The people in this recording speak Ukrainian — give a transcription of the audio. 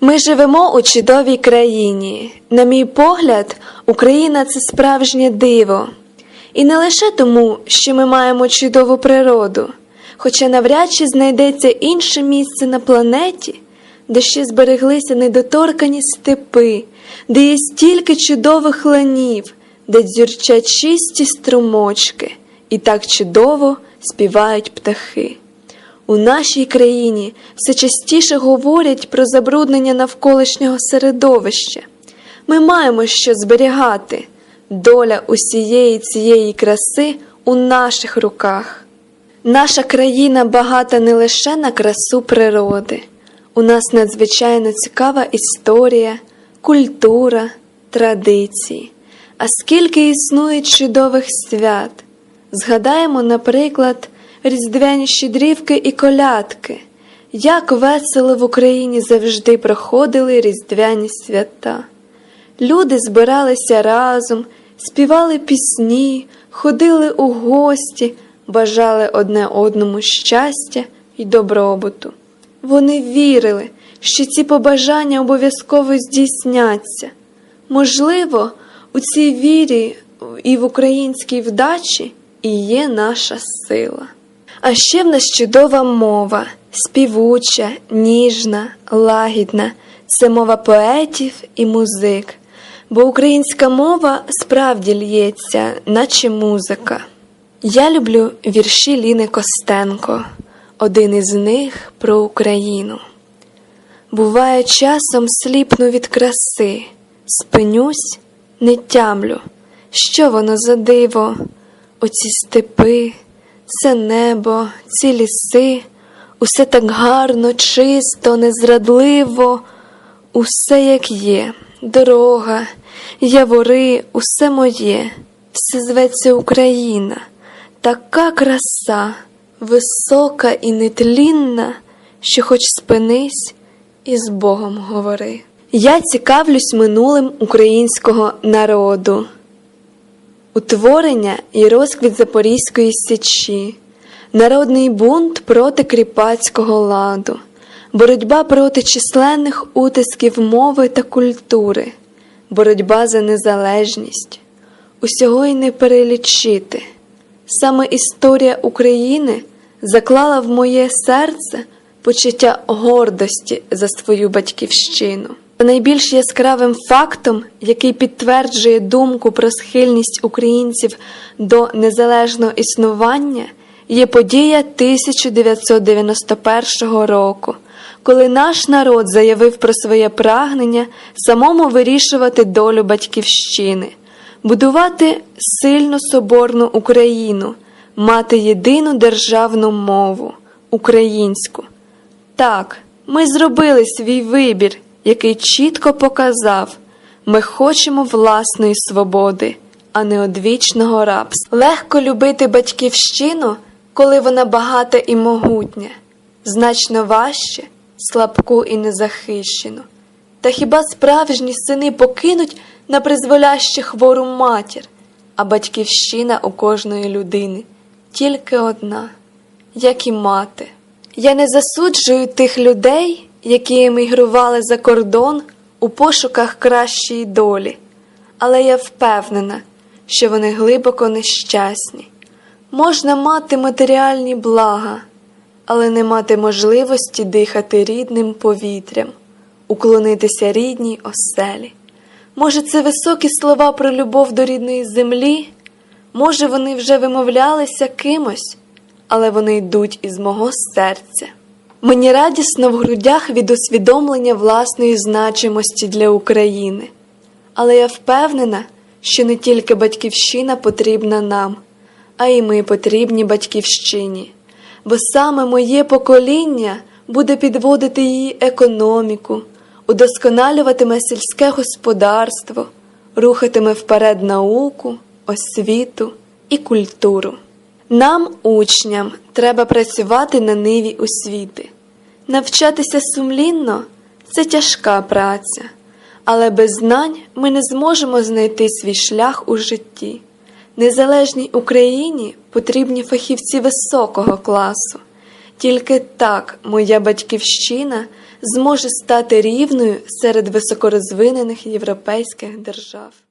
Ми живемо у чудовій країні. На мій погляд, Україна це справжнє диво. І не лише тому, що ми маємо чудову природу, хоча навряд чи знайдеться інше місце на планеті, де ще збереглися недоторкані степи, де є стільки чудових ланів, де дзюрчать чисті струмочки, і так чудово співають птахи. У нашій країні все частіше говорять про забруднення навколишнього середовища. Ми маємо що зберігати. Доля усієї цієї краси у наших руках. Наша країна багата не лише на красу природи. У нас надзвичайно цікава історія, культура, традиції. А скільки існує чудових свят. Згадаємо, наприклад, різдвяні щедрівки і колядки, як весело в Україні завжди проходили різдвяні свята. Люди збиралися разом, співали пісні, ходили у гості, бажали одне одному щастя і добробуту. Вони вірили, що ці побажання обов'язково здійсняться. Можливо, у цій вірі і в українській вдачі і є наша сила. А ще в нас чудова мова, співуча, ніжна, лагідна, це мова поетів і музик, бо українська мова справді лється, наче музика. Я люблю вірші Ліни Костенко, один із них про Україну. Буває, часом сліпну від краси, спинюсь, не тямлю, що воно за диво, оці степи, це небо, ці ліси, усе так гарно, чисто, незрадливо, усе як є, дорога, явори, усе моє, все зветься Україна, така краса, висока і нетлінна, що хоч спинись і з Богом говори. Я цікавлюсь минулим українського народу утворення і розквіт Запорізької січі, народний бунт проти кріпацького ладу, боротьба проти численних утисків мови та культури, боротьба за незалежність. Усього й не перелічити. Саме історія України заклала в моє серце почуття гордості за свою батьківщину. Найбільш яскравим фактом, який підтверджує думку про схильність українців до незалежного існування, є подія 1991 року, коли наш народ заявив про своє прагнення самому вирішувати долю батьківщини, будувати сильну соборну Україну, мати єдину державну мову українську. Так, ми зробили свій вибір який чітко показав, ми хочемо власної свободи, а не одвічного рабства. Легко любити батьківщину, коли вона багата і могутня, значно важче, слабку і незахищену. Та хіба справжні сини покинуть на призволяще хвору матір, а батьківщина у кожної людини тільки одна, як і мати. Я не засуджую тих людей які емігрували за кордон у пошуках кращої долі, але я впевнена, що вони глибоко нещасні. Можна мати матеріальні блага, але не мати можливості дихати рідним повітрям, уклонитися рідній оселі. Може, це високі слова про любов до рідної землі, може, вони вже вимовлялися кимось, але вони йдуть із мого серця. Мені радісно в грудях від усвідомлення власної значимості для України, але я впевнена, що не тільки батьківщина потрібна нам, а й ми потрібні батьківщині, бо саме моє покоління буде підводити її економіку, удосконалюватиме сільське господарство, рухатиме вперед науку, освіту і культуру. Нам, учням, треба працювати на ниві освіти. Навчатися сумлінно це тяжка праця, але без знань ми не зможемо знайти свій шлях у житті. Незалежній Україні потрібні фахівці високого класу. Тільки так моя батьківщина зможе стати рівною серед високорозвинених європейських держав.